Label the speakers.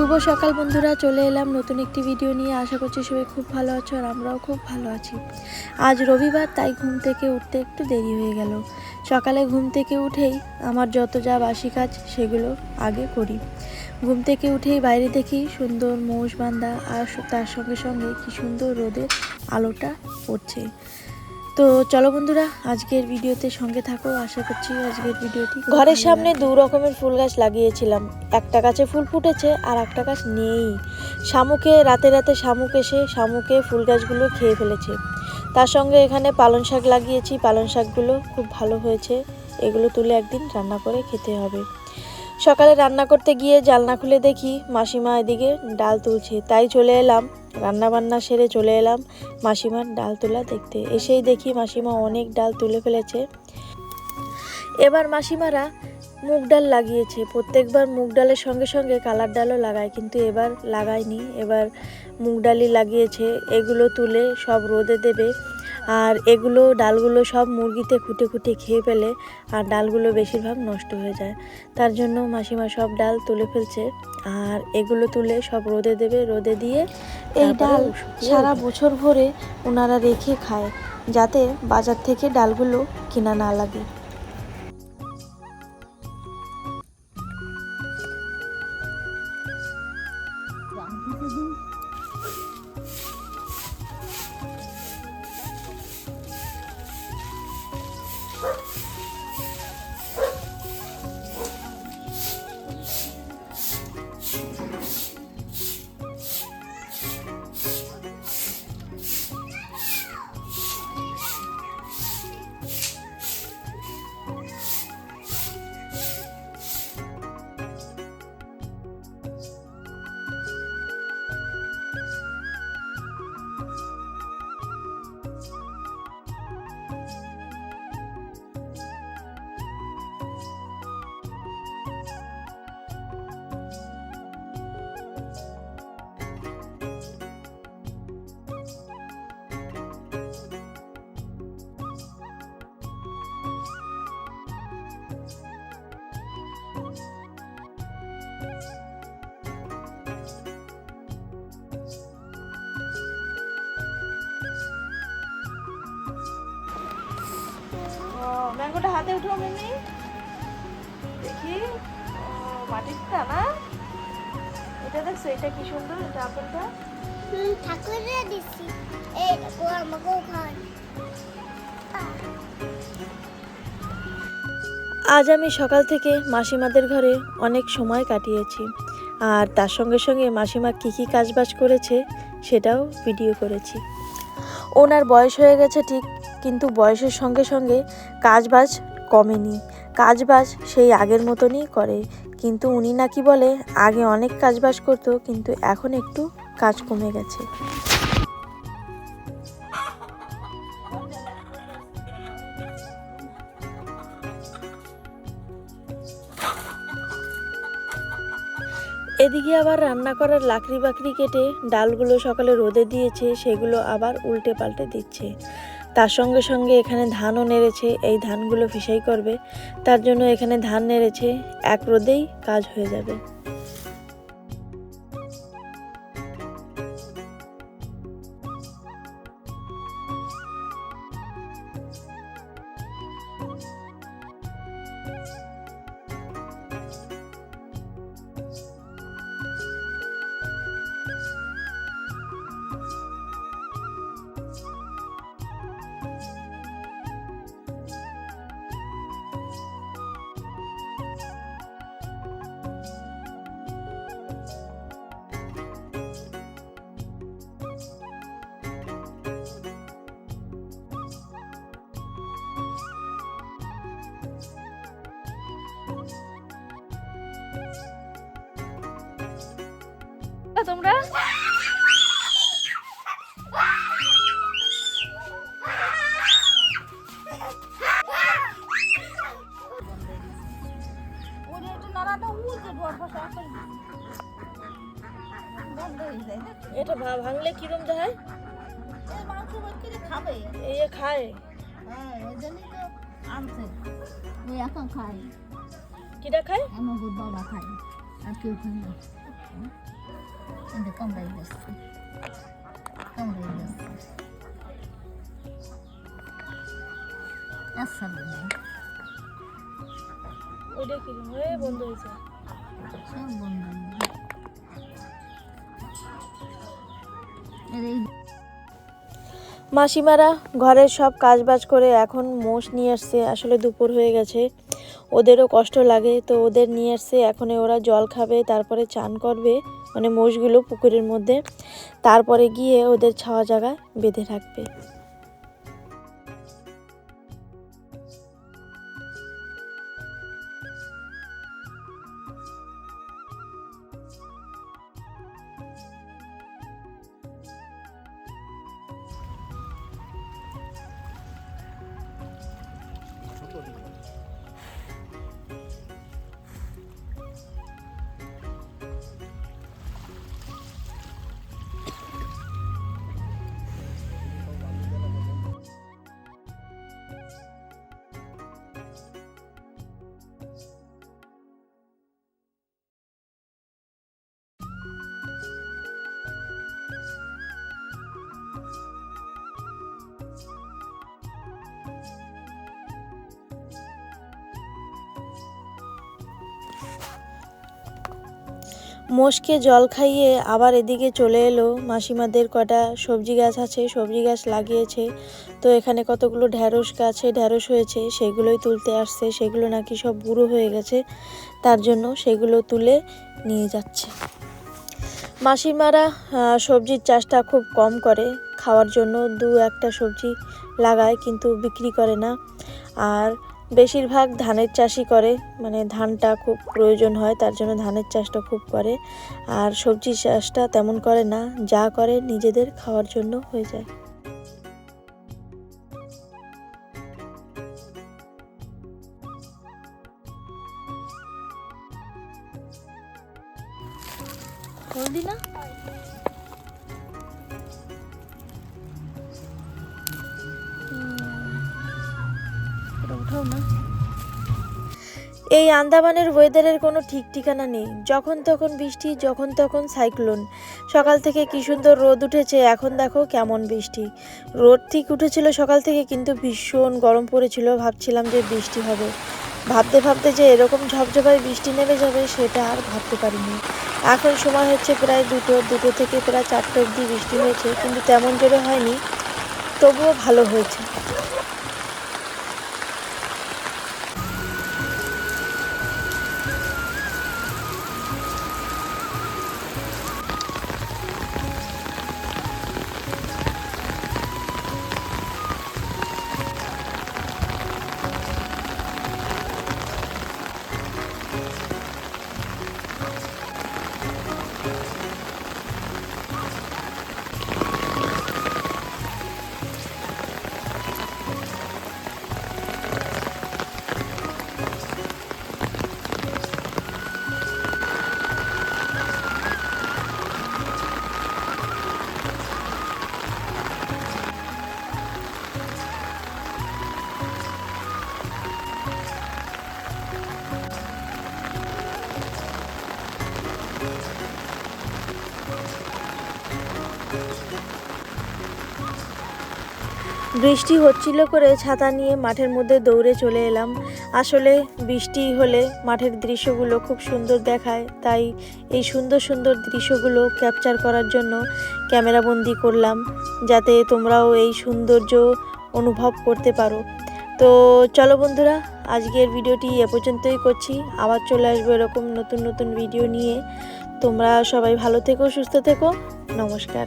Speaker 1: শুভ সকাল বন্ধুরা, চলে এলাম নতুন একটি ভিডিও নিয়ে। আশা করছি সবাই খুব ভালো আছো আর আমরাও খুব ভালো আছি। আজ রবিবার, তাই ঘুম থেকে উঠতে একটু দেরি হয়ে গেল। সকালে ঘুম থেকে উঠেই আমার যত যা বাসি কাজ, সেগুলো আগে করি। ঘুম থেকে উঠেই বাইরে দেখি সুন্দর মৌস বান্দা আর তার সঙ্গে সঙ্গে কি সুন্দর রোদের আলোটা পড়ছে। তো চলো বন্ধুরা আজকের ভিডিওতে সঙ্গে থাকো আশা করছি আজকের ভিডিওটি ঘরের সামনে দু রকমের ফুল গাছ লাগিয়েছিলাম। একটা গাছে ফুল ফুটেছে আর একটা গাছ নেই। শামুকে রাতে রাতে শামুক এসে শামুকে ফুল গাছগুলো খেয়ে ফেলেছে। তার সঙ্গে এখানে পালং শাক লাগিয়েছি। পালং শাকগুলো খুব ভালো হয়েছে। এগুলো তুলে একদিন রান্না করে খেতে হবে। সকালে রান্না করতে গিয়ে জালনা খুলে দেখি মাসিমা এদিকে ডাল তুলছে। তাই চলে এলাম। রান্না বান্না সেরে চলে এলাম মাসিমার ডাল তোলা দেখতে। এসেই দেখি মাসিমা অনেক ডাল তুলে ফেলেছে। এবার মাসিমারা মুগ ডাল লাগিয়েছে। প্রত্যেকবার মুগ ডালের সঙ্গে সঙ্গে কালার ডালও লাগায়, কিন্তু এবার লাগায়নি। এবার মুগ ডালই লাগিয়েছে। এগুলো তুলে সব রোদে দেবে। আর এগুলো ডালগুলো সব মুরগিতে খুঁটে খুঁটে খেয়ে ফেলে আর ডালগুলো বেশিরভাগ নষ্ট হয়ে যায়। তার জন্য মাসিমা সব ডাল তুলে ফেলছে আর এগুলো তুলে সব রোদে দেবে রোদে দিয়ে এই ডাল সারা বছর ভরে ওনারা রেখে খায় যাতে বাজার থেকে ডালগুলো কিনা না লাগে। ম্যাঙ্গোটা হাতে উঠো মিমি। দেখি। মাটিরটা না? এটা দেখছ এটা কি সুন্দর এটা আপেলটা?
Speaker 2: দিছি। এই ও
Speaker 1: আজ আমি সকাল থেকে মাসিমাদের ঘরে অনেক সময় কাটিয়েছি। আর তার সঙ্গে সঙ্গে মাসিমা কী কী কাজবাজ করেছে সেটাও ভিডিও করেছি। ওনার বয়স হয়ে গেছে ঠিক কিন্তু বয়সের সঙ্গে সঙ্গে কাজবাজ কমেনি। কাজবাজ সেই আগের মতনই করে। কিন্তু উনি নাকি বলে, আগে অনেক কাজবাজ করতো, কিন্তু এখন একটু কাজ কমে গেছে। এদিকে আবার রান্না করার লাকড়ি বাকড়ি কেটে ডালগুলো সকালে রোদে দিয়েছে, সেগুলো আবার উল্টে পাল্টে দিচ্ছে। তার সঙ্গে সঙ্গে এখানে ধানও নেড়েছে, এই ধানগুলো ফিসাই করবে। তার জন্য এখানে ধান নেড়েছে, এক রোদেই কাজ হয়ে যাবে। তোমরা? এটা ভাঙলে কিরম যায়
Speaker 2: খাবে?
Speaker 1: এই খায়।
Speaker 2: হ্যাঁ ওই জন্যই তো আনছে। ওই একা খায়।
Speaker 1: কিটা খায়?
Speaker 2: আমার বাবা খায় আর কেউ খায় না।
Speaker 3: আচ্ছা বলি
Speaker 1: ওইটা কি হয়ে বন্ধ হয়েছে
Speaker 3: সব বন্ধ
Speaker 1: মাসিমারা ঘরের সব কাজবাজ করে এখন মোষ নিয়ে আসছে। আসলে দুপুর হয়ে গেছে। ওদেরও কষ্ট লাগে তো ওদের নিয়ে আসছে। এখন ওরা জল খাবে তারপরে চান করবে। মানে মোষগুলো পুকুরের মধ্যে। তারপরে গিয়ে ওদের ছাওয়া জায়গা বেঁধে রাখবে। মোষকে জল খাইয়ে আবার এদিকে চলে এলো। মাসিমাদের কটা সবজি গাছ আছে, সবজি গাছ লাগিয়েছে। তো এখানে কতগুলো ঢ্যাঁড়স গাছে ঢ্যাঁড়স হয়েছে, সেগুলোই তুলতে আসছে। সেগুলো নাকি সব বুড়ো হয়ে গেছে, তার জন্য সেগুলো তুলে নিয়ে যাচ্ছে। মাসিমারা সবজির চাষটা খুব কম করে, খাওয়ার জন্য দু একটা সবজি লাগায়, কিন্তু বিক্রি করে না। আর বেশিরভাগ ধানের চাষই করে মানে ধানটা খুব প্রয়োজন হয়, তার জন্য ধানের চাষটা খুব করে। আর সবজি চাষটা তেমন করে না, যা করে নিজেদের খাওয়ার জন্য হয়ে যায়। হলদি না এই আন্দামানের ওয়েদারের কোনো ঠিক ঠিকানা নেই। যখন তখন বৃষ্টি, যখন তখন সাইক্লোন। সকাল থেকে কি সুন্দর রোদ উঠেছে, এখন দেখো কেমন বৃষ্টি। রোদ ঠিক উঠেছিল সকাল থেকে, কিন্তু ভীষণ গরম পড়েছিল, ভাবছিলাম যে বৃষ্টি হবে। ভাবতে ভাবতে যে এরকম ঝপঝপায় বৃষ্টি নেমে যাবে, সেটা আর ভাবতে পারিনি। এখন সময় হচ্ছে প্রায় দুটো দুটো থেকে প্রায় চারটে অবধি বৃষ্টি হয়েছে, কিন্তু তেমন জোরে হয়নি, তবুও ভালো হয়েছে। বৃষ্টি হচ্ছিল করে ছাতা নিয়ে মাঠের মধ্যে দৌড়ে চলে এলাম। আসলে বৃষ্টি হলে মাঠের দৃশ্যগুলো খুব সুন্দর দেখায়, তাই এই সুন্দর সুন্দর দৃশ্যগুলো ক্যাপচার করার জন্য ক্যামেরাবন্দি করলাম, যাতে তোমরাও এই সৌন্দর্য অনুভব করতে পারো। তো চলো বন্ধুরা, আজকের ভিডিওটি এ পর্যন্তই করছি। আবার চলে আসব এরকম নতুন নতুন ভিডিও নিয়ে। তোমরা সবাই ভালো থেকো, সুস্থ থেকো। নমস্কার।